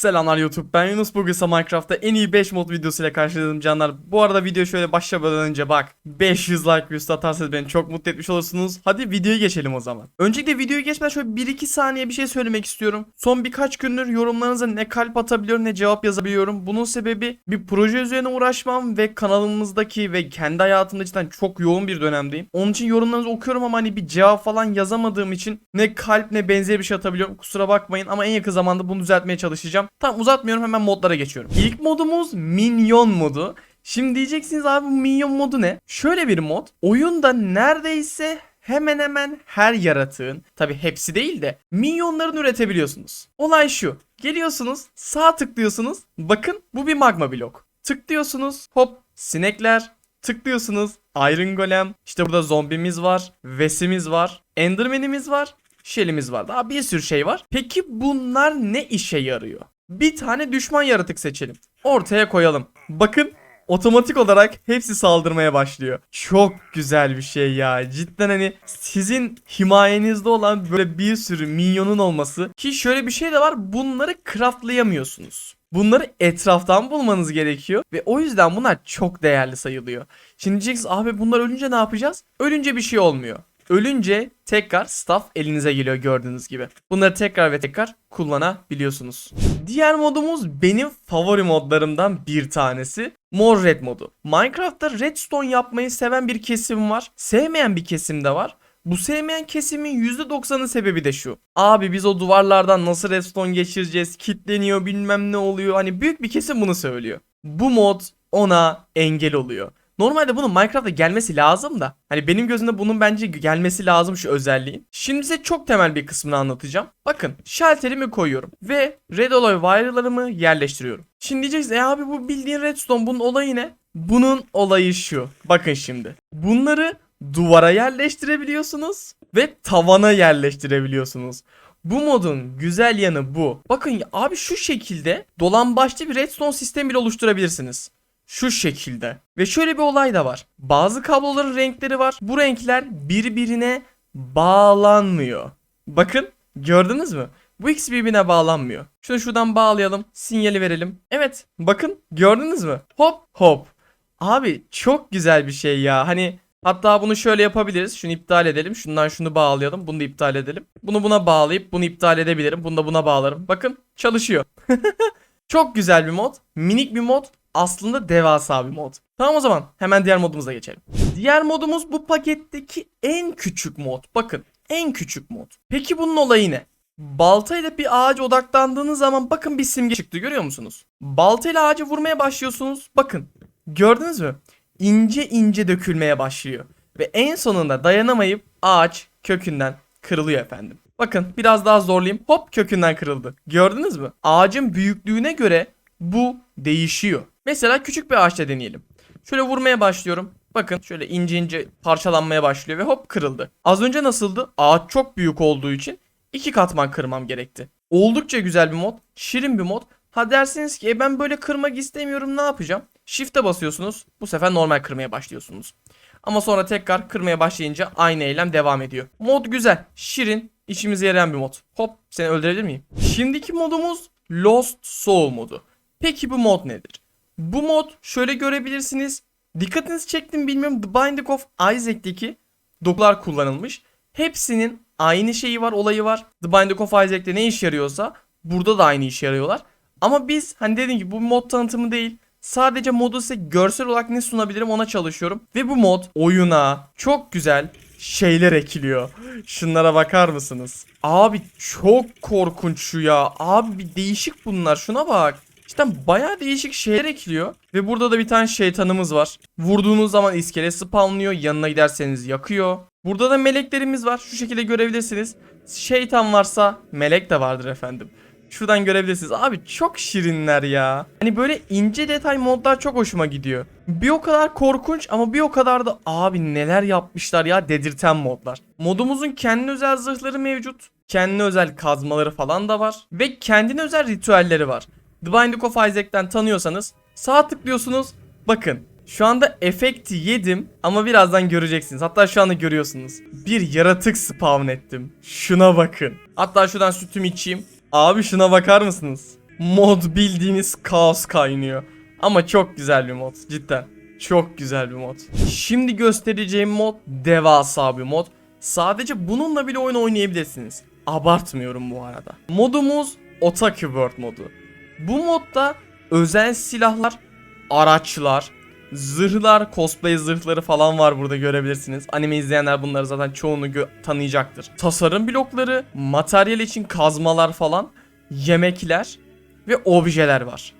Selamlar YouTube. Ben Yunus. Bugün ise Minecraft'ta en iyi 5 mod videosuyla karşıladım canlar. Bu arada video şöyle başlamadan önce bak 500 like bir üstü atarsanız beni çok mutlu etmiş olursunuz. Hadi videoya geçelim o zaman. Öncelikle videoyu geçmeden şöyle 1-2 saniye bir şey söylemek istiyorum. Son birkaç gündür yorumlarınıza ne kalp atabiliyorum ne cevap yazabiliyorum. Bunun sebebi bir proje üzerine uğraşmam ve kanalımızdaki ve kendi hayatımda cidden çok yoğun bir dönemdeyim. Onun için yorumlarınızı okuyorum ama hani bir cevap falan yazamadığım için ne kalp ne benzeri bir şey atabiliyorum. Kusura bakmayın ama en yakın zamanda bunu düzeltmeye çalışacağım. Tamam uzatmıyorum hemen modlara geçiyorum. İlk modumuz minyon modu. Şimdi diyeceksiniz abi bu minyon modu ne? Şöyle bir mod. Oyunda neredeyse hemen hemen her yaratığın tabi hepsi değil de minyonların üretebiliyorsunuz. Olay şu. Geliyorsunuz sağ tıklıyorsunuz. Bakın bu bir magma blok. Tıklıyorsunuz hop sinekler tıklıyorsunuz Iron Golem işte burada zombimiz var Vesimiz var Enderman'imiz var Shell'imiz var. Daha bir sürü şey var. Peki bunlar ne işe yarıyor? Bir tane düşman yaratık seçelim. Ortaya koyalım. Bakın otomatik olarak hepsi saldırmaya başlıyor. Çok güzel bir şey ya. Cidden hani sizin himayenizde olan böyle bir sürü minyonun olması ki şöyle bir şey de var. Bunları craftlayamıyorsunuz. Bunları etraftan bulmanız gerekiyor ve o yüzden bunlar çok değerli sayılıyor. Şimdi diyeceksiniz abi bunlar ölünce ne yapacağız? Ölünce bir şey olmuyor. Ölünce tekrar staff elinize geliyor gördüğünüz gibi. Bunları tekrar ve tekrar kullanabiliyorsunuz. Diğer modumuz benim favori modlarımdan bir tanesi. Mor Red modu. Minecraft'ta redstone yapmayı seven bir kesim var. Sevmeyen bir kesim de var. Bu sevmeyen kesimin %90'ın sebebi de şu. Abi biz o duvarlardan nasıl redstone geçireceğiz? Kitleniyor bilmem ne oluyor. Hani büyük bir kesim bunu söylüyor. Bu mod ona engel oluyor. Normalde bunun Minecraft'a gelmesi lazım da. Hani benim gözümde bunun bence gelmesi lazım şu özelliğin. Şimdi size çok temel bir kısmını anlatacağım. Bakın şalterimi koyuyorum ve red alloy wire'larımı yerleştiriyorum. Şimdi diyeceksiniz e abi bu bildiğin redstone bunun olayı ne? Bunun olayı şu. Bakın şimdi. Bunları duvara yerleştirebiliyorsunuz ve tavana yerleştirebiliyorsunuz. Bu modun güzel yanı bu. Bakın abi şu şekilde dolambaçlı bir redstone sistemi bile oluşturabilirsiniz. Şu şekilde. Ve şöyle bir olay da var. Bazı kabloların renkleri var. Bu renkler birbirine bağlanmıyor. Bakın gördünüz mü? Bu ikisi birbirine bağlanmıyor. Şunu şuradan bağlayalım. Sinyali verelim. Evet bakın gördünüz mü? Hop hop. Abi çok güzel bir şey ya. Hani hatta bunu şöyle yapabiliriz. Şunu iptal edelim. Şundan şunu bağlayalım. Bunu da iptal edelim. Bunu buna bağlayıp bunu iptal edebilirim. Bunu da buna bağlarım. Bakın çalışıyor. Çok güzel bir mod. Minik bir mod. Aslında devasa bir mod. Tamam o zaman hemen diğer modumuza geçelim. Diğer modumuz bu paketteki en küçük mod. Bakın en küçük mod. Peki bunun olayı ne? Baltayla bir ağaca odaklandığınız zaman bakın bir simge çıktı görüyor musunuz? Baltayla ağacı vurmaya başlıyorsunuz. Bakın gördünüz mü? İnce ince dökülmeye başlıyor. Ve en sonunda dayanamayıp ağaç kökünden kırılıyor efendim. Bakın biraz daha zorlayayım. Hop kökünden kırıldı. Gördünüz mü? Ağacın büyüklüğüne göre bu değişiyor. Mesela küçük bir ağaçta deneyelim. Şöyle vurmaya başlıyorum. Bakın şöyle ince ince parçalanmaya başlıyor ve hop kırıldı. Az önce nasıldı? Ağaç çok büyük olduğu için iki katman kırmam gerekti. Oldukça güzel bir mod. Şirin bir mod. Ha dersiniz ki e ben böyle kırmak istemiyorum ne yapacağım? Shift'e basıyorsunuz. Bu sefer normal kırmaya başlıyorsunuz. Ama sonra tekrar kırmaya başlayınca aynı eylem devam ediyor. Mod güzel, şirin, işimize yarayan bir mod. Hop seni öldürebilir miyim? Şimdiki modumuz Lost Soul modu. Peki bu mod nedir? Bu mod şöyle görebilirsiniz. Dikkatinizi çektim bilmiyorum. The Binding of Isaac'teki dokular kullanılmış. Hepsinin aynı şeyi var, olayı var. The Binding of Isaac'te ne iş yarıyorsa burada da aynı işe yarıyorlar. Ama biz hani dediğim gibi bu mod tanıtımı değil. Sadece modu size görsel olarak ne sunabilirim ona çalışıyorum. Ve bu mod oyuna çok güzel şeyler ekliyor. Şunlara bakar mısınız? Abi çok korkunç şu ya. Abi bir değişik bunlar. Şuna bak. Cidden bayağı değişik şeyler ekliyor. Ve burada da bir tane şeytanımız var. Vurduğunuz zaman iskelet spawnlıyor. Yanına giderseniz yakıyor. Burada da meleklerimiz var. Şu şekilde görebilirsiniz. Şeytan varsa melek de vardır efendim. Şuradan görebilirsiniz. Abi çok şirinler ya. Hani böyle ince detay modlar çok hoşuma gidiyor. Bir o kadar korkunç ama bir o kadar da abi neler yapmışlar ya dedirten modlar. Modumuzun kendi özel zırhları mevcut. Kendine özel kazmaları falan da var. Ve kendine özel ritüelleri var. The Binding of Isaac'ten tanıyorsanız sağ tıklıyorsunuz. Bakın şu anda efekti yedim ama birazdan göreceksiniz. Hatta şu anda görüyorsunuz. Bir yaratık spawn ettim. Şuna bakın. Hatta şuradan sütümü içeyim. Abi şuna bakar mısınız? Mod bildiğiniz kaos kaynıyor. Ama çok güzel bir mod cidden. Çok güzel bir mod. Şimdi göstereceğim mod devasa bir mod. Sadece bununla bile oyun oynayabilirsiniz. Abartmıyorum bu arada. Modumuz Otaku World modu. Bu modda özel silahlar, araçlar, zırhlar, cosplay zırhları falan var burada görebilirsiniz. Anime izleyenler bunları zaten çoğunu tanıyacaktır. Tasarım blokları, materyal için kazmalar falan, yemekler ve objeler var.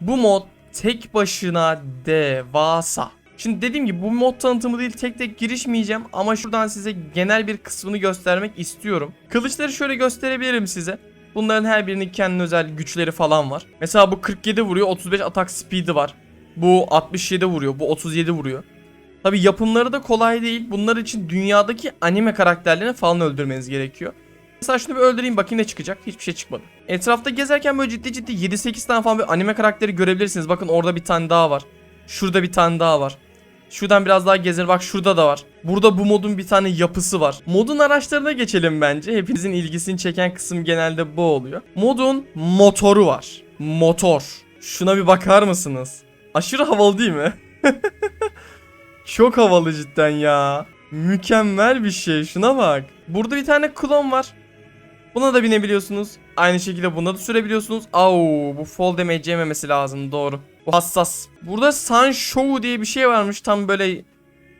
Bu mod tek başına devasa. Şimdi dediğim gibi bu mod tanıtımı değil tek tek girişmeyeceğim ama şuradan size genel bir kısmını göstermek istiyorum. Kılıçları şöyle gösterebilirim size. Bunların her birinin kendine özel güçleri falan var. Mesela bu 47 vuruyor, 35 atak speed'i var. Bu 67 vuruyor, bu 37 vuruyor. Tabi yapımları da kolay değil. Bunlar için dünyadaki anime karakterlerini falan öldürmeniz gerekiyor. Mesela şunu bir öldüreyim bakayım ne çıkacak. Hiçbir şey çıkmadı. Etrafta gezerken böyle ciddi ciddi 7-8 tane falan bir anime karakteri görebilirsiniz. Bakın orada bir tane daha var. Şurada bir tane daha var. Şuradan biraz daha gezer. Bak şurada da var. Burada bu modun bir tane yapısı var. Modun araçlarına geçelim bence. Hepinizin ilgisini çeken kısım genelde bu oluyor. Modun motoru var. Motor. Şuna bir bakar mısınız? Aşırı havalı değil mi? Çok havalı cidden ya. Mükemmel bir şey. Şuna bak. Burada bir tane klon var. Buna da binebiliyorsunuz. Aynı şekilde buna da sürebiliyorsunuz. Au bu fall damage yememesi lazım doğru. Bu hassas. Burada Sun Show diye bir şey varmış. Tam böyle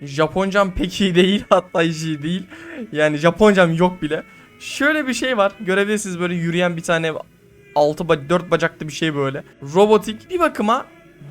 Japoncam pek iyi değil. Hatta hiç iyi değil. Yani Japoncam yok bile. Şöyle bir şey var. Görebilirsiniz böyle yürüyen bir tane 6 ba 4 bacaklı bir şey böyle. Robotik bir bakıma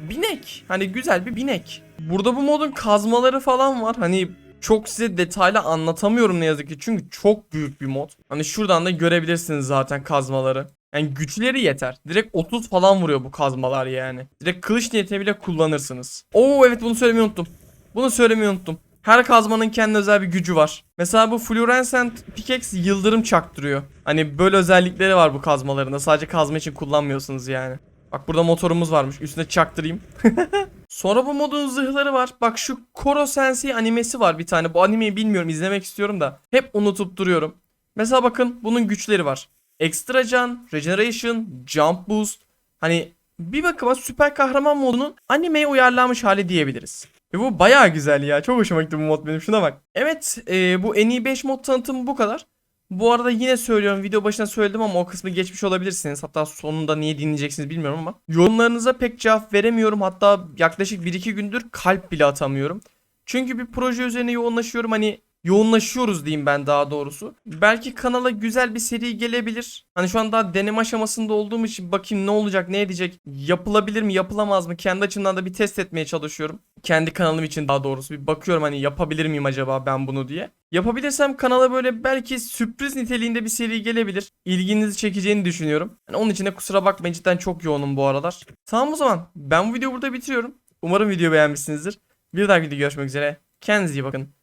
binek. Hani güzel bir binek. Burada bu modun kazmaları falan var. Hani çok size detaylı anlatamıyorum ne yazık ki. Çünkü çok büyük bir mod. Hani şuradan da görebilirsiniz zaten kazmaları. Yani güçleri yeter. Direkt 30 falan vuruyor bu kazmalar yani. Direkt kılıç niyetine bile kullanırsınız. Oo evet bunu söylemeyi unuttum. Bunu söylemeyi unuttum. Her kazmanın kendi özel bir gücü var. Mesela bu Fluorescent Pickaxe yıldırım çaktırıyor. Hani böyle özellikleri var bu kazmalarında. Sadece kazma için kullanmıyorsunuz yani. Bak burada motorumuz varmış. Üstüne çaktırayım. Sonra bu modun zırhları var. Bak şu Koro Sensei animesi var bir tane. Bu animeyi bilmiyorum izlemek istiyorum da. Hep unutup duruyorum. Mesela bakın bunun güçleri var. Extra can, regeneration, jump boost. Hani bir bakıma süper kahraman modunun animeye uyarlanmış hali diyebiliriz. Ve bu bayağı güzel ya. Çok hoşuma gitti bu mod benim. Şuna bak. Evet e, bu en iyi 5 mod tanıtımı bu kadar. Bu arada yine söylüyorum video başına söyledim ama o kısmı geçmiş olabilirsiniz. Hatta sonunda niye dinleyeceksiniz bilmiyorum ama. Yorumlarınıza pek cevap veremiyorum. Hatta yaklaşık 1-2 gündür kalp bile atamıyorum. Çünkü bir proje üzerine yoğunlaşıyorum. Hani yoğunlaşıyoruz diyeyim ben daha doğrusu. Belki kanala güzel bir seri gelebilir. Hani şu an daha deneme aşamasında olduğum için bakayım ne olacak ne edecek. Yapılabilir mi yapılamaz mı? Kendi açımdan da bir test etmeye çalışıyorum. Kendi kanalım için daha doğrusu bir bakıyorum hani yapabilir miyim acaba ben bunu diye. Yapabilirsem kanala böyle belki sürpriz niteliğinde bir seri gelebilir. İlginizi çekeceğini düşünüyorum. Yani onun için de kusura bakmayın cidden çok yoğunum bu aralar. Tamam o zaman ben bu videoyu burada bitiriyorum. Umarım video beğenmişsinizdir. Bir dahaki videoda görüşmek üzere. Kendinize iyi bakın.